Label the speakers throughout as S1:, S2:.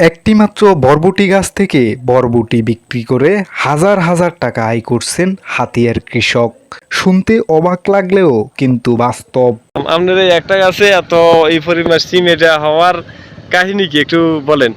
S1: একটি মাত্র বরবটি গাছ থেকে বরবটি বিক্রি করে হাজার হাজার টাকা আয় করছেন হাতিয়ার কৃষক। শুনতে অবাক লাগলেও কিন্তু বাস্তব।
S2: আপনার একটা গাছে এত এই পরিমাণ সিম এটা হওয়ার কাহিনী কি একটু বলেন?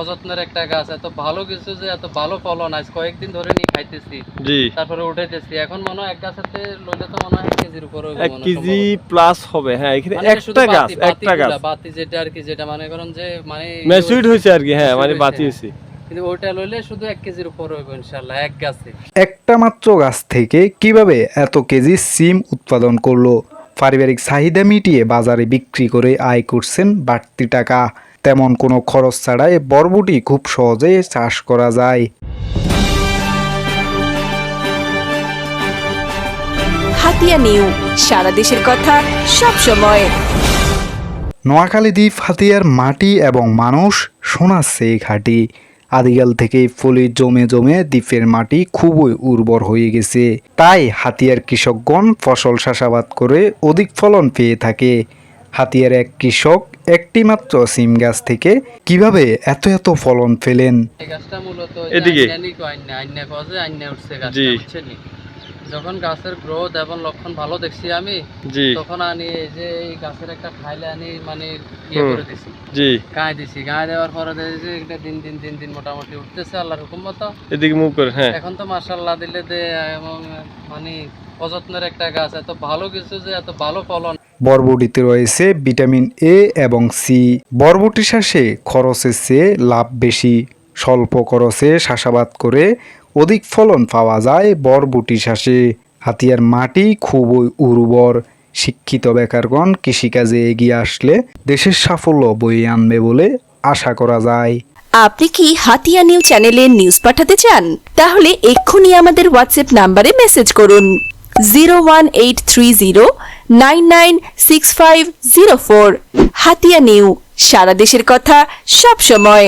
S3: অযত্নের একটা গাছ এত ভালো কিছু যে এত ভালো ফলন আজ কয়েকদিন ধরে নিয়ে খাইতেছি।
S2: জি।
S3: তারপরে উঠাইতেছি। এখন মনে হয় এক গাছেতে লইলে তো মনে হয় এক কেজির উপরে
S2: এক কেজি প্লাস হবে হ্যাঁ এখানে
S3: মানে
S2: একটা গাছ একটা গাছ।
S3: বাতি যেটা আর কি যেটা মানে করেন যে মানে
S2: ম্যাচুইড হয়েছে আর কি হ্যাঁ মানে বাতি
S3: হয়েছে, কিন্তু ওইটা লইলে শুধু এক কেজির উপরে হইব ইনশাল্লাহ এক গাছে।
S1: একটা মাত্র গাছ থেকে কীভাবে এত কেজি সিম উৎপাদন করল? পারিবারিক চাহিদা মিটিয়ে বাজারে বিক্রি করে আয় করছেন বাড়তি টাকা। তেমন কোনো খরচ ছাড়াই বরবটি খুব সহজে চাষ করা যায়।
S4: হাতিয়া নিউ সারা দেশের কথা সব সময়।
S1: নোয়াখালী দ্বীপ হাতিয়ার মাটি এবং মানুষ চেয়ে ঘাটি। আদিকাল থেকেই ফলি জমে জমে দ্বীপের মাটি খুবই উর্বর হয়ে গেছে। তাই হাতিয়ার কৃষকগণ ফসল চাষাবাদ করে অধিক ফলন পেয়ে থাকে। হাতিয়ার এক কৃষক একটি মাত্র সিম গাছ থেকে কীভাবে এত এত ফলন ফেলেন
S3: গাছটা মূলত
S2: এদিকে?
S3: যখন গাছের গ্রোথ এবং লক্ষণ ভালো দেখছি আমি তখন আনি এই যে এই গাছের একটা খাইলে আনি মানে ইয়ে করে দিছি।
S2: জি।
S3: গায়ে দিছি। গায়ে দেওয়ার পরে এটা দিন দিন দিন দিন মোটামুটি উঠতেছে আল্লাহর হুকুম মতো।
S2: এদিকে মুভ করে হ্যাঁ।
S3: এখন তো মার্শাল্লাহ দিলে দে এবং মানে অযত্নের একটা গাছ এত ভালো কিছু যে এত ভালো ফলন
S1: বরবটিতে রয়েছে ভিটামিন এ এবং সি বরবটি চাষে খরচের চেয়ে লাভ বেশি। স্বল্প খরচে চাষাবাদ করে অধিক ফলন পাওয়া যায় বরবটি চাষে হাতিয়ার মাটি খুবই উর্বর। শিক্ষিত বেকারগণ কৃষিকাজে এগিয়ে আসলে দেশের সাফল্য বয়ে আনবে বলে আশা করা যায়।
S4: আপনি কি হাতিয়া নিউ চ্যানেলে নিউজ পাঠাতে চান? তাহলে এক্ষুনি আমাদের হোয়াটসঅ্যাপ নাম্বারে মেসেজ করুন। Zero one eight three zero nine nine six five zero four. Hatiya new সারা দেশের কথা সব সময়